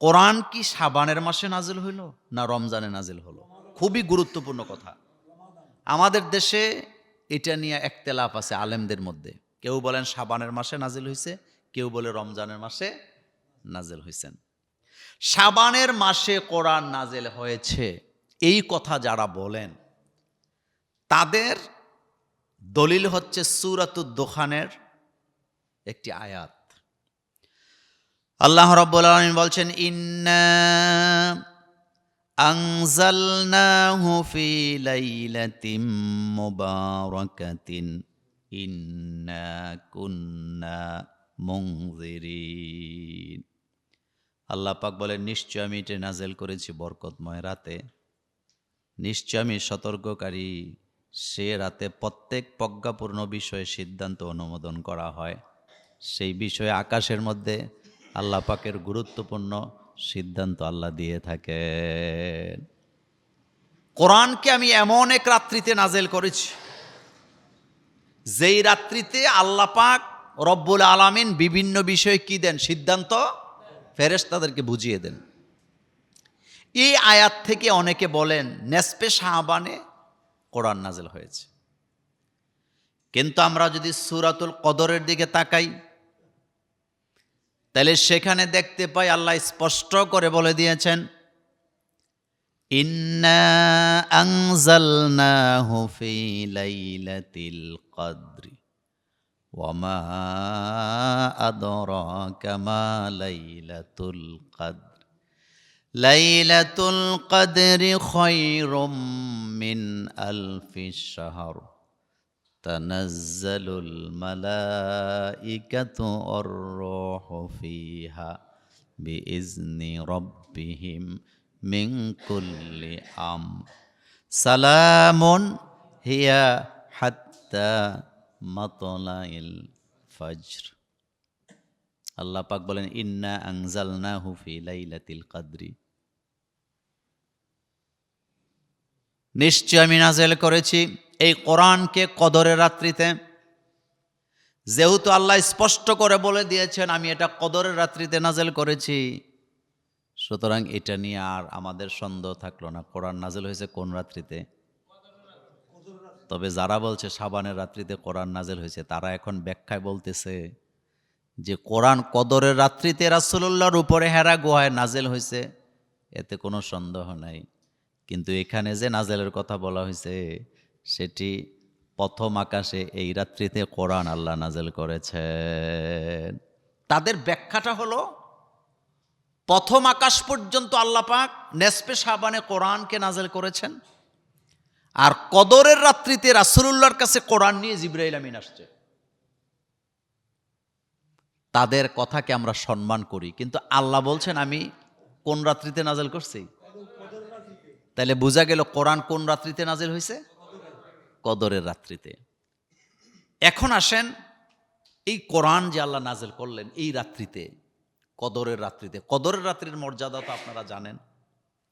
কোরআন কি সাবানের মাসে নাজিল হইল না রমজানে নাজিল হলো? খুবই গুরুত্বপূর্ণ কথা। আমাদের দেশে এটা নিয়ে একতেলাফ আছে আলেমদের মধ্যে। কেউ বলেন সাবানের মাসে নাজিল হয়েছে কেউ বলে রমজানের মাসে নাজিল হয়েছেন সাবানের মাসে কোরআন নাজেল হয়েছে, এই কথা যারা বলেন, তাদের দলিল হচ্ছে সুরাতুদ দোখানের একটি আয়াত। আল্লাহ রব্বুল আলামিন বলছেন, ইন্না মুবারাকাতিন, ইন্না কুন্না আল্লাহ পাক বলেন, নিশ্চয় আমি এটা নাজেল করেছি বরকতময় রাতে। নিশ্চয় আমি সতর্ককারী। সে রাতে প্রত্যেক প্রজ্ঞাপূর্ণ বিষয়ে সিদ্ধান্ত অনুমোদন করা হয়। সেই বিষয়ে আকাশের মধ্যে আল্লাহ পাকের গুরুত্বপূর্ণ সিদ্ধান্ত আল্লাহ দিয়ে থাকেন। কোরআনকে আমি এমন এক রাত্রিতে নাজেল করেছি, যেই রাত্রিতে আল্লাহ পাক রব্বুল আলামিন বিভিন্ন বিষয়ে কি দেন? সিদ্ধান্ত ফেরেস তাদেরকে বুঝিয়ে দেন। এই আয়াত থেকে অনেকে বলেন নেসপে শাহবানে কোরআন নাজেল হয়েছে। কিন্তু আমরা যদি সুরাতুল কদরের দিকে তাকাই তাহলে সেখানে দেখতে পাই আল্লাহ স্পষ্ট করে বলে দিয়েছেন, ইন্না ওয়ামা লাইলাতুল কদর খায়রুম মিন আলফি শাহর। تنزل الملائكة والروح فيها بإذن ربهم من كل أمر سلام هي حتى مطلع الفجر আল্লাহ পাক বলেন ইন্না আনজালনাহু ফি লাইলাতিল কদরি নিশ্চয় আমি নাজেল করেছি এই কোরআনকে কদরের রাত্রিতে। যেহেতু আল্লাহ স্পষ্ট করে বলে দিয়েছেন, আমি এটা কদরের রাত্রিতে নাজেল করেছি। সুতরাং এটা নিয়ে আর আমাদের সন্দেহ থাকল না, কোরআন নাজেল হয়েছে কোন রাত্রিতে? তবে যারা বলছে সাবানের রাত্রিতে কোরআন নাজেল হয়েছে, তারা এখন ব্যাখ্যায় বলতেছে যে কোরআন কদরের রাত্রিতে রাসুল্লাহর উপরে হেরা গুহায় নাজেল হয়েছে, এতে কোনো সন্দেহ নাই। কিন্তু এখানে যে নাজেলের কথা বলা হয়েছে সেটি প্রথম আকাশে এই রাত্রিতে কোরআন আল্লাহ নাজেল করেছেন। তাদের ব্যাখ্যাটা হলো, প্রথম আকাশ পর্যন্ত আল্লাহ পাক নেসপে সাবানে কোরআনকে নাজেল করেছেন, আর কদরের রাত্রিতে রাসুলুল্লাহর কাছে কোরআন নিয়ে জিব্রাইল আমিন আসছে। তাদের কথাকে আমরা সম্মান করি, কিন্তু আল্লাহ বলছেন, আমি কোন রাত্রিতে নাজেল করছি? তাহলে বোঝা গেল কোরআন কোন রাত্রিতে নাজেল হয়েছে কদরের রাত্রিতে। এখন আসেন এই কোরআন যে আল্লাহ নাজেল করলেন এই রাত্রিতে, কদরের রাত্রিতে। কদরের রাত্রির মর্যাদা তো আপনারা জানেন।